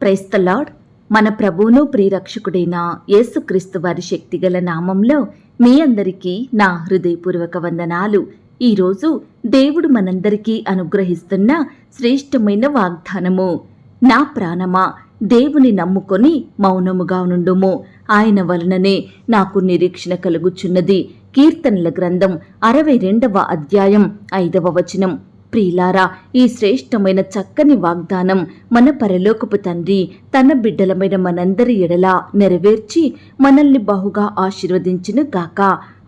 క్రైస్తలాడ్ మన ప్రభువును ప్రియరక్షకుడైన యేసుక్రీస్తు వారి శక్తిగల నామంలో మీ అందరికీ నా హృదయపూర్వక వందనాలు. ఈరోజు దేవుడు మనందరికీ అనుగ్రహిస్తున్న శ్రేష్టమైన వాగ్దానము. నా ప్రాణమా దేవుని నమ్ముకొని మౌనముగా నుండుము. ఆయన వలననే నాకు నిరీక్షణ కలుగుచున్నది. కీర్తనల గ్రంథం అరవై రెండవ అధ్యాయం ఐదవ వచనం. ప్రియులారా ఈ శ్రేష్టమైన చక్కని వాగ్దానం మన పరలోకపు తండ్రి తన బిడ్డలమైన మనందరి ఎడల నెరవేర్చి మనల్ని బహుగా ఆశీర్వదించును గాక.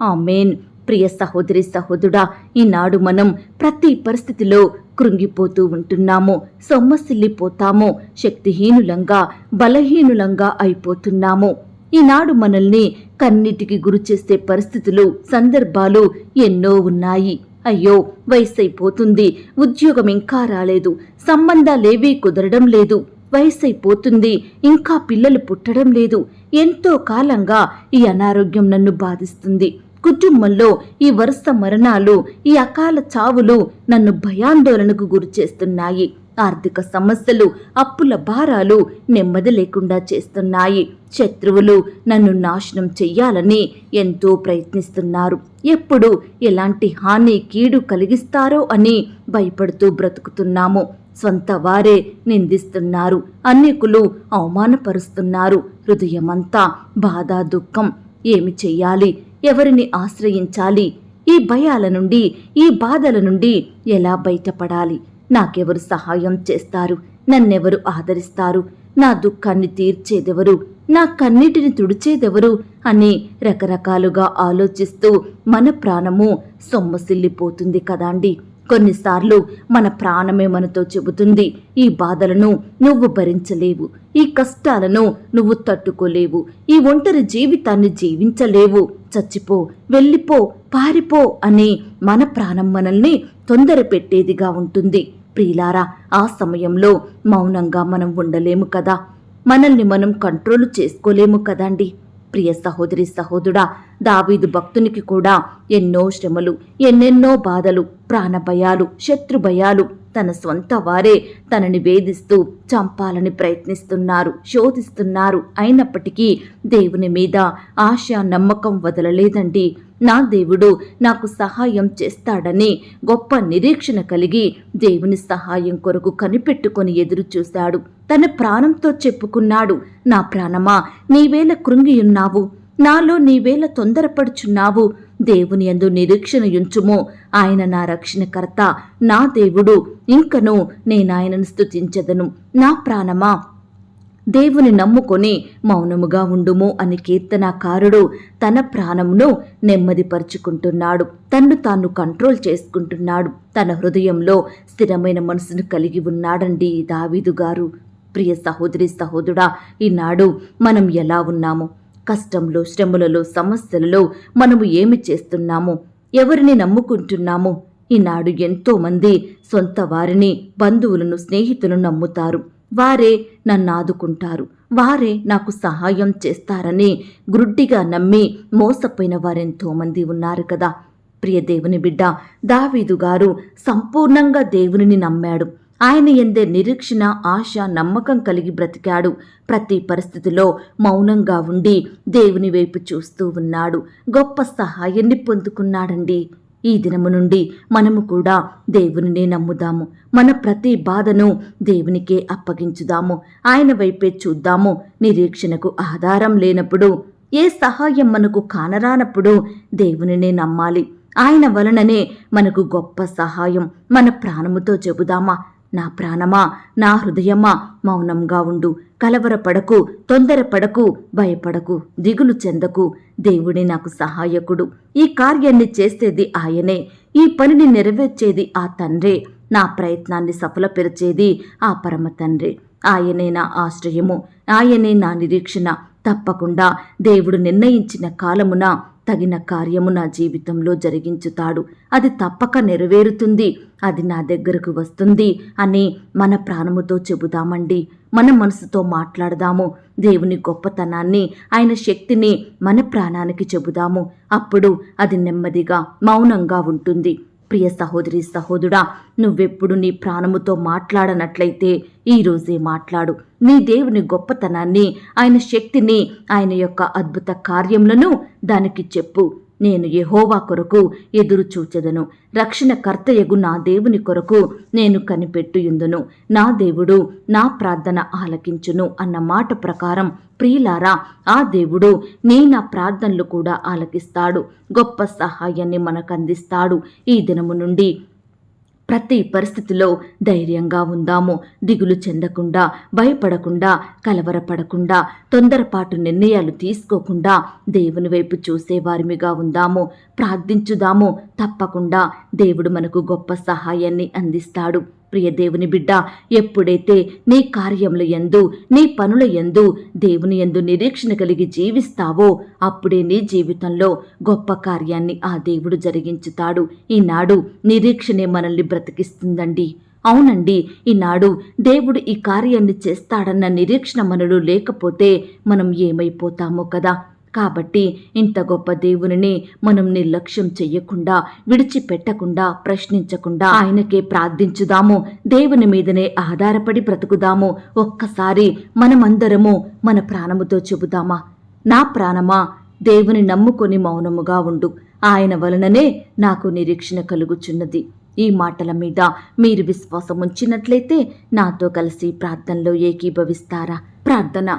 ఆమెన్. ప్రియ సహోదరి సహోదరుడా ఈనాడు మనం ప్రతి పరిస్థితిలో కృంగిపోతూ ఉంటున్నాము సొమ్మసిల్లిపోతాము శక్తిహీనులంగా బలహీనులంగా అయిపోతున్నాము. ఈనాడు మనల్ని కన్నిటికి గురి చేసే పరిస్థితులు సందర్భాలు ఎన్నో ఉన్నాయి. అయ్యో వయసైపోతుంది. ఉద్యోగం ఇంకా రాలేదు సంబంధాలేవీ కుదరడం లేదు. వయసైపోతుంది. ఇంకా పిల్లలు పుట్టడం లేదు. ఎంతో కాలంగా ఈ అనారోగ్యం నన్ను బాధిస్తుంది. కుటుంబంలో ఈ వరుస మరణాలు ఈ అకాల చావులు నన్ను భయాందోళనకు గురిచేస్తున్నాయి ఆర్థిక సమస్యలు అప్పుల భారాలు నెమ్మది లేకుండా చేస్తున్నాయి. శత్రువులు నన్ను నాశనం చెయ్యాలని ఎంతో ప్రయత్నిస్తున్నారు. ఎప్పుడు ఎలాంటి హాని కీడు కలిగిస్తారో అని భయపడుతూ బ్రతుకుతున్నాము. సొంత వారే నిందిస్తున్నారు. అనేకులు అవమానపరుస్తున్నారు. హృదయమంతా బాధ దుఃఖం. ఏమి చెయ్యాలి? ఎవరిని ఆశ్రయించాలి? ఈ భయాల నుండి ఈ బాధల నుండి ఎలా బయటపడాలి? నాకెవరు సహాయం చేస్తారు? నన్నెవరు ఆదరిస్తారు? నా దుఃఖాన్ని తీర్చేదెవరు? నా కన్నిటిని తుడిచేదెవరు అని రకరకాలుగా ఆలోచిస్తూ మన ప్రాణము సొమ్మసిల్లిపోతుంది కదాండి కొన్నిసార్లు మన ప్రాణమే మనతో చెబుతుంది ఈ బాధలను నువ్వు భరించలేవు ఈ కష్టాలను నువ్వు తట్టుకోలేవు ఈ ఒంటరి జీవితాన్ని జీవించలేవు. చచ్చిపో వెళ్ళిపో పారిపో అని మన ప్రాణం మనల్ని తొందర పెట్టేదిగా ఉంటుంది. ప్రియులారా ఆ సమయంలో మౌనంగా మనం ఉండలేము కదా. మనల్ని మనం కంట్రోల్ చేసుకోలేము కదండి. ప్రియ సహోదరి సహోదరుడా దావీదు భక్తునికి కూడా ఎన్నో శ్రమలు ఎన్నెన్నో బాధలు ప్రాణభయాలు శత్రుభయాలు తన సొంత వారే తనని వేధిస్తూ చంపాలని ప్రయత్నిస్తున్నారు శోధిస్తున్నారు. అయినప్పటికీ దేవుని మీద ఆశ నమ్మకం వదలలేదండి. నా దేవుడు నాకు సహాయం చేస్తాడని గొప్ప నిరీక్షణ కలిగి దేవుని సహాయం కొరకు కనిపెట్టుకొని ఎదురు చూశాడు. తన ప్రాణంతో చెప్పుకున్నాడు నా ప్రాణమా నీవేళ కృంగియున్నావు. నాలో నీవేళ తొందరపడుచున్నావు. దేవుని యందు నిరీక్షణ ఉంచుము ఆయన నా రక్షణకర్త నా దేవుడు. ఇంకను నేనాయనను స్తుతించదను. నా ప్రాణమా? దేవుని నమ్ముకొని మౌనముగా ఉండుము అని కీర్తనాకారుడు తన ప్రాణమును నెమ్మదిపరుచుకుంటున్నాడు. తన్ను తాను కంట్రోల్ చేసుకుంటున్నాడు. తన హృదయంలో స్థిరమైన మనసును కలిగి ఉన్నాడండి దావీదు గారు. ప్రియ సహోదరి సహోదరుడా ఈనాడు మనం ఎలా ఉన్నాము? కష్టంలో శ్రమలలో సమస్యలలో మనము ఏమి చేస్తున్నాము? ఎవరిని నమ్ముకుంటున్నాము? ఈనాడు ఎంతో మంది సొంత వారిని బంధువులను స్నేహితులను నమ్ముతారు. వారే నన్ను ఆదుకుంటారు. వారే నాకు సహాయం చేస్తారని గ్రుడ్డిగా నమ్మి మోసపోయిన వారెంతో మంది ఉన్నారు కదా. ప్రియ దేవుని బిడ్డ దావీదు గారు సంపూర్ణంగా దేవునిని నమ్మాడు. ఆయన ఎందే నిరీక్షణ ఆశ నమ్మకం కలిగి బ్రతికాడు. ప్రతి పరిస్థితిలో మౌనంగా ఉండి దేవుని వైపు చూస్తూ ఉన్నాడు. గొప్ప సహాయాన్ని పొందుకున్నాడండి. ఈ దినము నుండి మనము కూడా దేవునినే నమ్ముదాము. మన ప్రతి బాధను దేవునికే అప్పగించుదాము. ఆయన వైపే చూద్దాము. నిరీక్షణకు ఆధారం లేనప్పుడు ఏ సహాయం మనకు కానరానప్పుడు దేవునినే నమ్మాలి. ఆయన వలననే మనకు గొప్ప సహాయం. మన ప్రాణముతో చెబుదామా? నా ప్రాణమా నా హృదయమా మౌనంగా ఉండు. కలవరపడకు తొందరపడకు భయపడకు దిగులు చెందకు. దేవుడే నాకు సహాయకుడు. ఈ కార్యాన్ని చేసేది ఆయనే. ఈ పనిని నెరవేర్చేది ఆ తండ్రే. నా ప్రయత్నాన్ని సఫలపరిచేది ఆ పరమ తండ్రి. ఆయనే నా ఆశ్రయము. ఆయనే నా నిరీక్షణ. తప్పకుండా దేవుడు నిర్ణయించిన కాలమున తగిన కార్యము నా జీవితంలో జరిగించుతాడు. అది తప్పక నెరవేరుతుంది. అది నా దగ్గరకు వస్తుంది అని మన ప్రాణముతో చెబుదామండి. మన మనసుతో మాట్లాడదాము. దేవుని గొప్పతనాన్ని ఆయన శక్తిని మన ప్రాణానికి చెబుదాము. అప్పుడు అది నెమ్మదిగా మౌనంగా ఉంటుంది. ప్రియ సహోదరి సహోదుడా నువ్వెప్పుడు నీ ప్రాణముతో మాట్లాడనట్లయితే ఈరోజే మాట్లాడు. నీ దేవుని గొప్పతనాన్ని ఆయన శక్తిని ఆయన యొక్క అద్భుత కార్యములను దానికి చెప్పు. నేను యహోవా కొరకు ఎదురు చూచెదను. రక్షణకర్తయగు నా దేవుని కొరకు నేను కనిపెట్టుయుందును. నా దేవుడు నా ప్రార్థన ఆలకించును అన్న మాట ప్రకారం ప్రియులారా ఆ దేవుడు నీ నా ప్రార్థనలు కూడా ఆలకిస్తాడు. గొప్ప సహాయాన్ని మనకు అందిస్తాడు ఈ దినము నుండి ప్రతి పరిస్థితిలో ధైర్యంగా ఉందాము. దిగులు చెందకుండా భయపడకుండా కలవరపడకుండా తొందరపాటు నిర్ణయాలు తీసుకోకుండా దేవుని వైపు చూసేవారిమిగా ఉందాము. ప్రార్థించుదాము. తప్పకుండా దేవుడు మనకు గొప్ప సహాయాన్ని అందిస్తాడు. ప్రియ దేవుని బిడ్డ ఎప్పుడైతే నీ కార్యముల ఎందు నీ పనుల ఎందు దేవుని యందు నిరీక్షణ కలిగి జీవిస్తావో అప్పుడే నీ జీవితంలో గొప్ప కార్యాన్ని ఆ దేవుడు జరిగించుతాడు. ఈనాడు నిరీక్షణే మనల్ని బ్రతికిస్తుందండి. అవునండి ఈనాడు దేవుడు ఈ కార్యాన్ని చేస్తాడన్న నిరీక్షణ మనలో లేకపోతే మనం ఏమైపోతామో కదా. కాబట్టి ఇంత గొప్ప దేవునిని మనం నిర్లక్ష్యం చెయ్యకుండా విడిచిపెట్టకుండా ప్రశ్నించకుండా ఆయనకే ప్రార్థించుదాము. దేవుని మీదనే ఆధారపడి బ్రతుకుదాము. ఒక్కసారి మనమందరము మన ప్రాణముతో చెబుదామా? నా ప్రాణమా దేవుని నమ్ముకొని మౌనముగా ఉండు. ఆయన వలననే నాకు నిరీక్షణ కలుగుచున్నది. ఈ మాటల మీద మీరు విశ్వాసం ఉంచినట్లయితే నాతో కలిసి ప్రార్థనలో ఏకీభవిస్తారా? ప్రార్థన.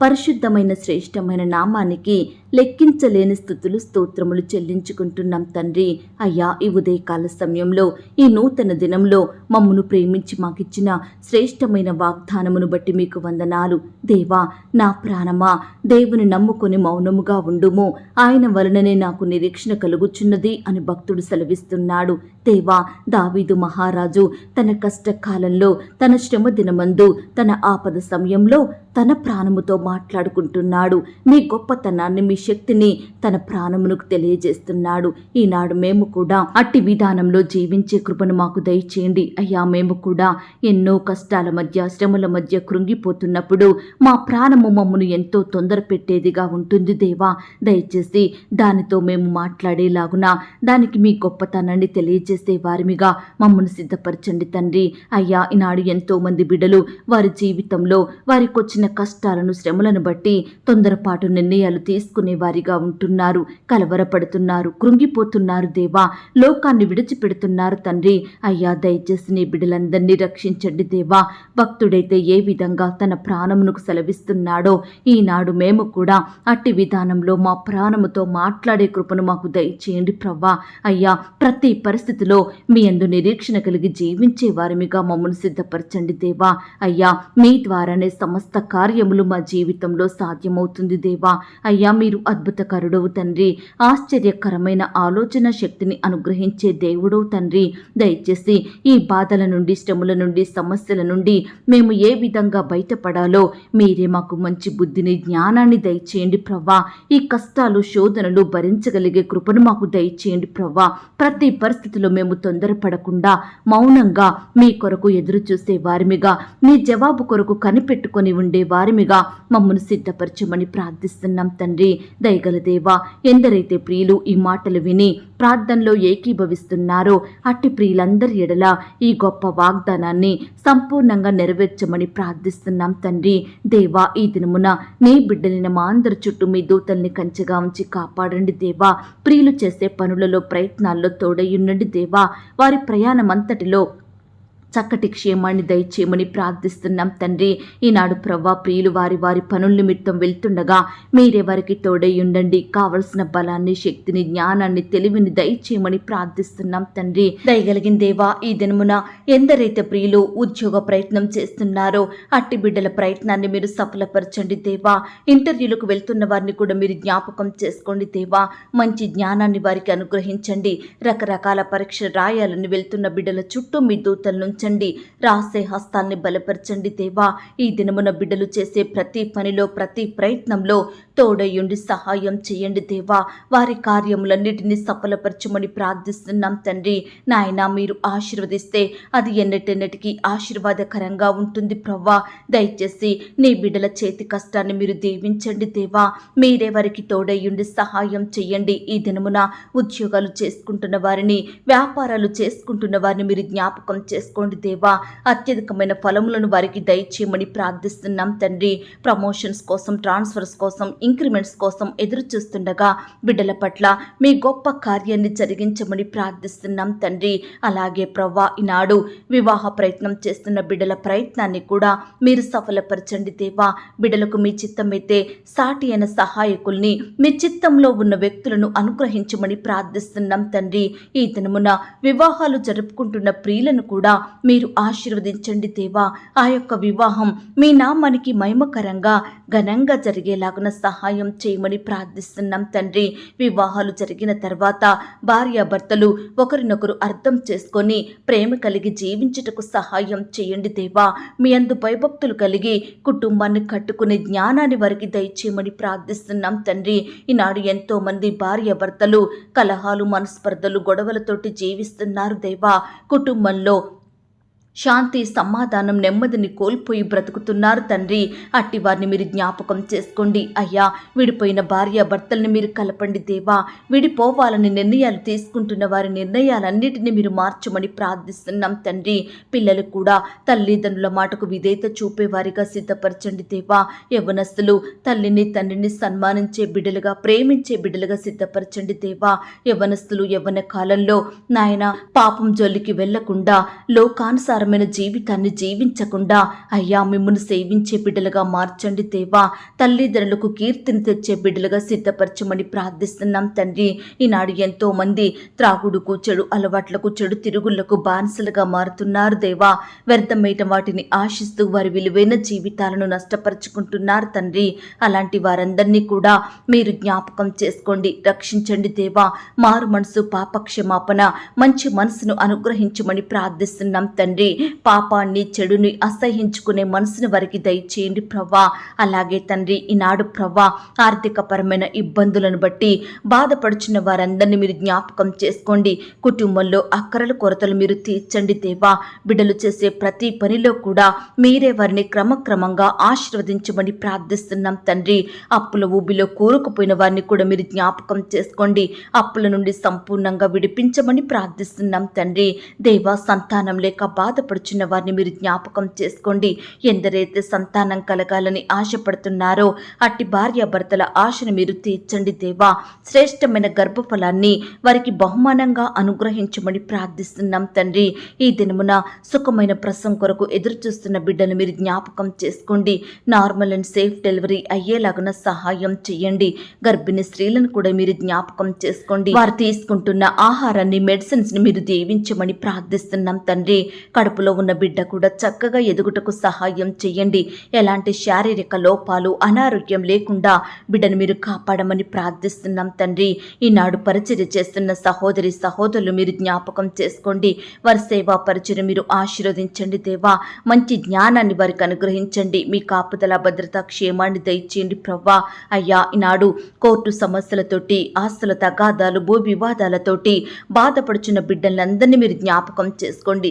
పరిశుద్ధమైన శ్రేష్టమైన నామానికి లెక్కించలేని స్థుతులు స్తోత్రములు చెల్లించుకుంటున్నాం తండ్రి. అయ్యా ఈ ఉదయకాల సమయంలో ఈ నూతన దినంలో మమ్మను ప్రేమించి మాకిచ్చిన శ్రేష్టమైన వాగ్దానమును బట్టి మీకు వందనాలు. దేవా నా ప్రాణమా దేవుని నమ్ముకొని మౌనముగా ఉండుము. ఆయన వలననే నాకు నిరీక్షణ కలుగుచున్నది అని భక్తుడు సెలవిస్తున్నాడు. దేవా దావీదు మహారాజు తన కష్టకాలంలో తన శ్రమ దినమందు తన ఆపద సమయంలో తన ప్రాణముతో మాట్లాడుకుంటున్నాడు. మీ గొప్పతనాన్ని మీ శక్తిని తన ప్రాణమునకు తెలియజేస్తున్నాడు. ఈనాడు మేము కూడా అట్టి విధానంలో జీవించే కృపను మాకు దయచేయండి. అయ్యా మేము కూడా ఎన్నో కష్టాల మధ్య శ్రమల మధ్య కృంగిపోతున్నప్పుడు మా ప్రాణము మమ్మను ఎంతో తొందర పెట్టేదిగా ఉంటుంది దేవా. దయచేసి దానితో మేము మాట్లాడేలాగున దానికి మీ గొప్పతనాన్ని తెలియజేసే వారిమిగా మమ్మను సిద్ధపరచండి తండ్రి. అయ్యా ఈనాడు ఎంతో మంది బిడ్డలు వారి జీవితంలో వారికి వచ్చిన కష్టాలను శ్రమలను బట్టి తొందరపాటు నిర్ణయాలు తీసుకునే వారిగా ఉంటున్నారు. కలవరపడుతున్నారు. కృంగిపోతున్నారు దేవా. లోకాన్ని విడిచిపెడుతున్నారు తండ్రి. అయ్యా దయచేసి నీ బిడ్డలందరినీ రక్షించండి దేవా. భక్తుడైతే ఏ విధంగా తన ప్రాణమునకు సెలవిస్తున్నాడో ఈనాడు మేము కూడా అట్టి విధానంలో మా ప్రాణముతో మాట్లాడే కృపను మాకు దయచేయండి ప్రవ్వా. అయ్యా ప్రతి పరిస్థితిలో మీ అందు నిరీక్షణ కలిగి జీవించే వారిమిగా మమ్మల్ని సిద్ధపరచండి దేవా. అయ్యా మీ ద్వారానే సమస్త కార్యములు మా జీవితంలో సాధ్యమవుతుంది దేవా. అయ్యా మీరు అద్భుతకరుడవు తండ్రి. ఆశ్చర్యకరమైన ఆలోచన శక్తిని అనుగ్రహించే దేవుడవు తండ్రి. దయచేసి ఈ బాధల నుండి శ్రమల నుండి సమస్యల నుండి మేము ఏ విధంగా బయటపడాలో మీరే మాకు మంచి బుద్ధిని జ్ఞానాన్ని దయచేయండి ప్రవ్వా. ఈ కష్టాలు శోధనలు భరించగలిగే కృపను మాకు దయచేయండి ప్రవ్వా. ప్రతి పరిస్థితిలో మేము తొందరపడకుండా మౌనంగా మీ కొరకు ఎదురు చూసే వారిమిగా మీ జవాబు కొరకు కనిపెట్టుకొని ఉండే వారిమిగా మమ్మను సిద్ధపరచమని ప్రార్థిస్తున్నాం తండ్రి. దయగల దేవా ఎందరైతే ప్రియులు ఈ మాటలు విని ప్రార్థనలో ఏకీభవిస్తున్నారో అట్టి ప్రియులందరి ఎడల ఈ గొప్ప వాగ్దానాన్ని సంపూర్ణంగా నెరవేర్చమని ప్రార్థిస్తున్నాం తండ్రి. దేవా ఈ దినమున నీ బిడ్డలైన మా అందరి చుట్టూ మీ దూతల్ని కంచెగా ఉంచి కాపాడండి దేవా. ప్రియులు చేసే పనులలో ప్రయత్నాల్లో తోడయ్యుండండి దేవా. వారి ప్రయాణం అంతటిలో చక్కటి క్షేమాన్ని దయచేయమని ప్రార్థిస్తున్నాం తండ్రి. ఈనాడు ప్రవ్వా ప్రియులు వారి వారి పనుల నిమిత్తం వెళ్తుండగా మీరే వారికి తోడై ఉండండి. కావలసిన బలాన్ని శక్తిని జ్ఞానాన్ని తెలివిని దయచేయమని ప్రార్థిస్తున్నాం తండ్రి. దయగలిగిన దేవా ఈ దినమున ఎందరైతే ప్రియులు ఉద్యోగ ప్రయత్నం చేస్తున్నారో అట్టి బిడ్డల ప్రయత్నాన్ని మీరు సఫలపరచండి దేవా. ఇంటర్వ్యూలకు వెళ్తున్న వారిని కూడా మీరు జ్ఞాపకం చేసుకోండి దేవా. మంచి జ్ఞానాన్ని వారికి అనుగ్రహించండి. రకరకాల పరీక్ష రాయాలని వెళ్తున్న బిడ్డల చుట్టూ మీ దూతల నుంచి బలపరచండి రాసే హస్తాల్ని బలపరచండి దేవా. ఈ దినమున బిడ్డలు చేసే ప్రతి పనిలో ప్రతి ప్రయత్నంలో తోడయుండి సహాయం చేయండి దేవా. వారి కార్యములన్నిటినీ సఫలపరచమని ప్రార్థిస్తున్నాం తండ్రి. నాయన మీరు ఆశీర్వదిస్తే అది ఎన్నటెన్నటికీ ఆశీర్వాదకరంగా ఉంటుంది ప్రవ్వా. దయచేసి నీ బిడ్డల చేతి కష్టాన్ని మీరు దీవించండి దేవా. మీరే వారికి తోడయ్యుండి సహాయం చేయండి. ఈ దినమున ఉద్యోగాలు చేసుకుంటున్న వారిని వ్యాపారాలు చేసుకుంటున్న వారిని మీరు జ్ఞాపకం చేసుకోండి దేవా అత్యధికమైన ఫలములను వారికి దయచేయమని ప్రార్థిస్తున్నాం తండ్రి. ప్రమోషన్స్ కోసం ట్రాన్స్ఫర్స్ కోసం ఇంక్రిమెంట్స్ కోసం ఎదురు చూస్తుండగా బిడ్డల పట్ల మీ గొప్ప కార్యాన్ని జరిగించమని ప్రార్థిస్తున్నాం తండ్రి. అలాగే ప్రవ్వా ఈనాడు వివాహ ప్రయత్నం చేస్తున్న బిడ్డల ప్రయత్నాన్ని కూడా మీరు సఫలపరచండి దేవా. బిడ్డలకు మీ చిత్తమైతే సాటి అయిన సహాయకుల్ని మీ చిత్తంలో ఉన్న వ్యక్తులను అనుగ్రహించమని ప్రార్థిస్తున్నాం తండ్రి. ఈ దినమున వివాహాలు జరుపుకుంటున్న ప్రియులను కూడా మీరు ఆశీర్వదించండి దేవా. ఆ యొక్క వివాహం మీ నామానికి మహిమకరంగా ఘనంగా జరిగేలాగున సహాయం చేయమని ప్రార్థిస్తున్నాం తండ్రి. వివాహాలు జరిగిన తర్వాత భార్యాభర్తలు ఒకరినొకరు అర్థం చేసుకొని ప్రేమ కలిగి జీవించుటకు సహాయం చేయండి దేవా. మీ అందు భయభక్తులు కలిగి కుటుంబాన్ని కట్టుకునే జ్ఞానాన్ని వారికి దయచేయమని ప్రార్థిస్తున్నాం తండ్రి. ఈనాడు ఎంతో మంది భార్యాభర్తలు కలహాలు మనస్పర్ధలు గొడవలతోటి జీవిస్తున్నారు దేవా. కుటుంబంలో శాంతి సమాధానం నెమ్మదిని కోల్పోయి బ్రతుకుతున్నారు తండ్రి. అట్టి వారిని మీరు జ్ఞాపకం చేసుకోండి. అయ్యా విడిపోయిన భార్య భర్తల్ని మీరు కలపండి దేవా. విడిపోవాలని నిర్ణయాలు తీసుకుంటున్న వారి నిర్ణయాలన్నిటిని మీరు మార్చమని ప్రార్థిస్తున్నాం తండ్రి. పిల్లలు కూడా తల్లిదండ్రుల మాటకు విధేయత చూపేవారిగా సిద్ధపరచండి దేవా. యవనస్తులు తల్లిని తండ్రిని సన్మానించే బిడ్డలుగా ప్రేమించే బిడ్డలుగా సిద్ధపరచండి దేవా. యవనస్తులు యవ్వన కాలంలో నాయన పాపం జోలికి వెళ్ళకుండా లోకానుసారమైన జీవితాన్ని జీవించకుండా అయ్యా మిమ్మల్ని సేవించే బిడ్డలుగా మార్చండి దేవా. తల్లిదండ్రులకు కీర్తిని తెచ్చే బిడ్డలుగా సిద్ధపరచమని ప్రార్థిస్తున్నాం తండ్రి. ఈనాడు ఎంతో మంది త్రాగుడుకు చెడు అలవాట్లకు చెడు తిరుగుళ్ళకు బానిసలుగా మారుతున్నారు దేవా. వ్యర్థమైన వాటిని ఆశిస్తూ వారి విలువైన జీవితాలను నష్టపరుచుకుంటున్నారు తండ్రి. అలాంటి వారందరినీ కూడా మీరు జ్ఞాపకం చేసుకోండి రక్షించండి దేవా. మారు మనసు పాపక్షమాపణ మంచి మనసును అనుగ్రహించమని ప్రార్థిస్తున్నాం తండ్రి. పాపాన్ని చెడుని అసహించుకునే మనసుని వారికి దయచేయండి ప్రవ్వా అలాగే తండ్రి ఈనాడు ప్రవ్వా ఆర్థికపరమైన ఇబ్బందులను బట్టి బాధపడుచున్న వారందరినీ మీరు జ్ఞాపకం చేసుకోండి. కుటుంబంలో అక్కరల కొరతలు మీరు తీర్చండి దేవా. బిడ్డలు చేసే ప్రతి పనిలో కూడా మీరే వారిని క్రమక్రమంగా ఆశీర్వదించమని ప్రార్థిస్తున్నాం తండ్రి. అప్పుల ఊబిలో కోరుకుపోయిన వారిని కూడా మీరు జ్ఞాపకం చేసుకోండి. అప్పుల నుండి సంపూర్ణంగా విడిపించమని ప్రార్థిస్తున్నాం తండ్రి. దేవా సంతానం లేక బాధపడుచున్న వారిని మీరు జ్ఞాపకం చేసుకోండి. ఎందరైతే సంతానం కలగాలని ఆశపడుతున్నారో అట్టి భార్యాభర్తల ఆశను మీరు తీర్చండి దేవా. శ్రేష్టమైన గర్భఫలాన్ని వారికి బహుమానంగా అనుగ్రహించమని ప్రార్థిస్తున్నాం తండ్రి. ఈ దినమున సుఖమైన ప్రసం కొరకు ఎదురు చూస్తున్న బిడ్డను మీరు జ్ఞాపకం చేసుకోండి. నార్మల్ అండ్ సేఫ్ డెలివరీ అయ్యేలాగున సహాయం చేయండి గర్భిణీ స్త్రీలను కూడా మీరు జ్ఞాపకం చేసుకోండి. వారు తీసుకుంటున్న ఆహారాన్ని మెడిసిన్స్ని మీరు దీవించమని ప్రార్థిస్తున్నాం తండ్రి. కడుపు కడుపులో ఉన్న బిడ్డ కూడా చక్కగా ఎదుగుటకు సహాయం చేయండి. ఎలాంటి శారీరక లోపాలు అనారోగ్యం లేకుండా బిడ్డను మీరు కాపాడమని ప్రార్థిస్తున్నాం తండ్రి. ఈనాడు పరిచర్య చేస్తున్న సహోదరి సహోదరులు మీరు జ్ఞాపకం చేసుకోండి. వారి సేవా పరిచయం మీరు ఆశీర్వదించండి దేవా. మంచి జ్ఞానాన్ని వారికి అనుగ్రహించండి. మీ కాపుదల భద్రత క్షేమాన్ని దయచేయండి ప్రవ్వా. అయ్యా ఈనాడు కోర్టు సమస్యలతోటి ఆస్తుల తగాదాలు భూ వివాదాలతోటి బాధపడుచున్న బిడ్డలందరినీ మీరు జ్ఞాపకం చేసుకోండి.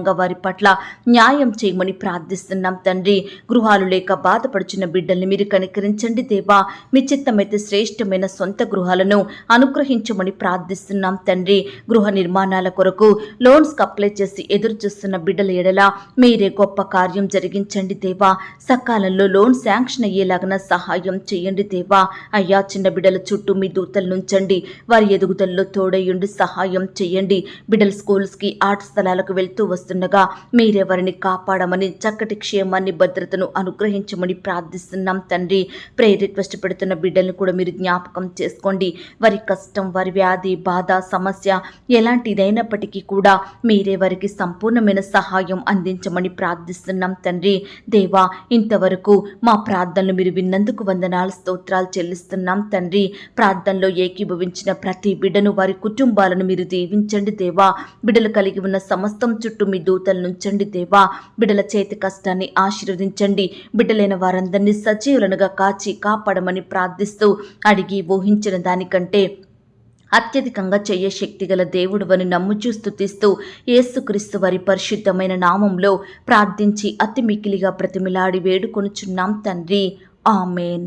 సంపూర్ణంగా వారి పట్ల న్యాయం చేయమని ప్రార్థిస్తున్నాం తండ్రి. గృహాలు లేక బాధపడుచున్న బిడ్డల్ని మీరు కనికరించండి దేవా. మీ చిత్తమైతే శ్రేష్టమైన సొంత గృహాలను అనుగ్రహించమని ప్రార్థిస్తున్నాం తండ్రి. గృహ నిర్మాణాల కొరకు లోన్స్ అప్లై చేసి ఎదురు చూస్తున్న బిడ్డల ఎడల మీరే గొప్ప కార్యం జరిగించండి దేవా. సకాలంలో లోన్ శాంక్షన్ అయ్యేలాగా సహాయం చేయండి దేవా. అయ్యా చిన్న బిడ్డల చుట్టూ మీ దూతలు నుంచండి. వారి ఎదుగుదలలో తోడయ్యుండి సహాయం చేయండి. బిడ్డల స్కూల్స్కి ఆర్ట్ స్థలాలకు వెళ్తూ వస్తుండగా మీరే వారిని కాపాడమని చక్కటి క్షేమాన్ని భద్రతను అనుగ్రహించమని ప్రార్థిస్తున్నాం తండ్రి. ప్రే రిక్వెస్ట్ పెడుతున్న బిడ్డలను కూడా మీరు జ్ఞాపకం చేసుకోండి. వారి కష్టం వారి వ్యాధి బాధ సమస్య ఎలాంటిదైనప్పటికీ కూడా మీరే వారికి సంపూర్ణమైన సహాయం అందించమని ప్రార్థిస్తున్నాం తండ్రి. దేవా ఇంతవరకు మా ప్రార్థనలు మీరు విన్నందుకు వందనాలు స్తోత్రాలు చెల్లిస్తున్నాం తండ్రి. ప్రార్థనలో ఏకీభవించిన ప్రతి బిడ్డను వారి కుటుంబాలను మీరు దీవించండి దేవా. బిడ్డలు కలిగి ఉన్న సమస్తం చుట్టూ మీ దూతల నుంచండి దేవా. బిడ్డల చేతి కష్టాన్ని ఆశీర్వదించండి. బిడ్డలైన వారందరినీ సజీవులనుగా కాచి కాపాడమని ప్రార్థిస్తూ అడిగి ఊహించిన దానికంటే అత్యధికంగా చెయ్య శక్తి గల దేవుడువని నమ్ముచూ స్తుతిస్తూ యేసుక్రీస్తు వారి పరిశుద్ధమైన నామంలో ప్రార్థించి అతి మికిలిగా ప్రతిమిలాడి వేడుకొనుచున్నాం తండ్రి. ఆమెన్.